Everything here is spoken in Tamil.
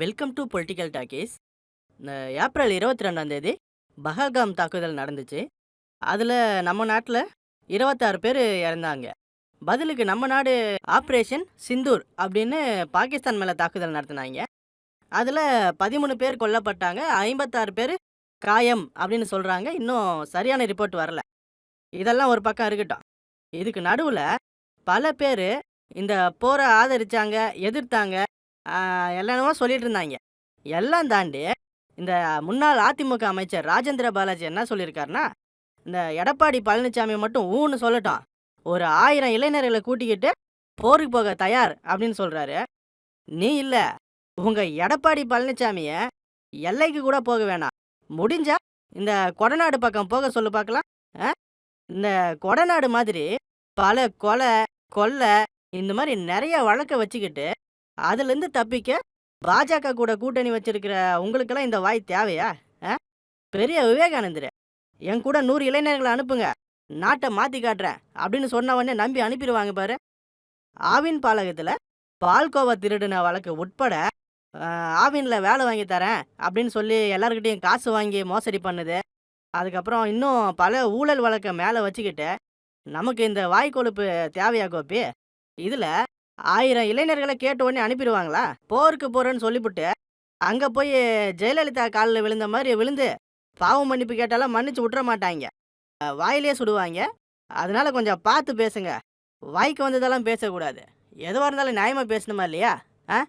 Welcome to political talkies April இருபத்தி ரெண்டாந்தேதி பஹல்காம் தாக்குதல் நடந்துச்சு. அதில் நம்ம நாட்டில் இருபத்தாறு பேர் இறந்தாங்க. பதிலுக்கு நம்ம நாடு ஆப்ரேஷன் சிந்தூர் அப்படின்னு பாகிஸ்தான் மேலே தாக்குதல் நடத்தினாங்க. அதில் பதிமூணு பேர் கொல்லப்பட்டாங்க. ஐம்பத்தாறு பேர் காயம் அப்படின்னு சொல்கிறாங்க இன்னும் சரியான ரிப்போர்ட் வரல. இதெல்லாம் ஒரு பக்கம் இருக்கட்டும். இதுக்கு நடுவில் பல பேர் இந்த போரை ஆதரித்தாங்க எதிர்த்தாங்க என்னென்னமோ சொல்லிட்டு இருந்தாங்க எல்லாம் தாண்டி இந்த முன்னாள் அதிமுக அமைச்சர் ராஜேந்திர பாலாஜி என்ன சொல்லியிருக்காருன்னா இந்த எடப்பாடி பழனிசாமி மட்டும் ஊன்னு சொல்லட்டும். ஒரு ஆயிரம் இளைஞர்களை கூட்டிக்கிட்டு போருக்கு போக தயார் அப்படின்னு சொல்கிறாரு நீ இல்லை உங்கள் எடப்பாடி பழனிசாமியை எல்லைக்கு கூட போக வேணாம். முடிஞ்சா இந்த கொடநாடு பக்கம் போக சொல்லு பார்க்கலாம் ஆ? இந்த கொடநாடு மாதிரி பல கொலை கொள்ளை இந்த மாதிரி நிறைய வழக்கை வச்சுக்கிட்டு அதுலேருந்து தப்பிக்க பாஜக கூட கூட்டணி வச்சிருக்கிற உங்களுக்கெல்லாம் இந்த வாய் தேவையா ஆ? பெரிய விவேகானந்தர் என் கூட நூறு இளைஞர்களை அனுப்புங்க நாட்டை மாற்றி காட்டுறேன் அப்படின்னு சொன்ன உடனே நம்பி அனுப்பிடுவாங்க பாரு. ஆவின் பாலகத்தில் பால்கோவா திருடின வழக்கு உட்பட ஆவினில் வேலை வாங்கி தரேன் அப்படின்னு சொல்லி எல்லாருக்கிட்டையும் காசு வாங்கி மோசடி பண்ணுது. அதுக்கப்புறம் இன்னும் பல ஊழல் வழக்கை மேலே வச்சுக்கிட்டு நமக்கு இந்த வாய் கொழுப்பு தேவையா கோப்பி இதில் ஆயிரம் இளைஞர்களை கேட்ட உடனே அனுப்பிடுவாங்களா? போருக்கு போறேன்னு சொல்லிவிட்டு அங்கே போய் ஜெயலலிதா காலில் விழுந்த மாதிரி விழுந்து பாவம் மன்னிப்பு கேட்டாலும் மன்னிச்சு விட்டுற மாட்டாங்க. வாயிலே சுடுவாங்க. அதனால கொஞ்சம் பார்த்து பேசுங்க. வாய்க்கு வந்ததெல்லாம் பேசக்கூடாது. எதுவாக இருந்தாலும் நியாயமாக பேசணுமா இல்லையா? ஆ?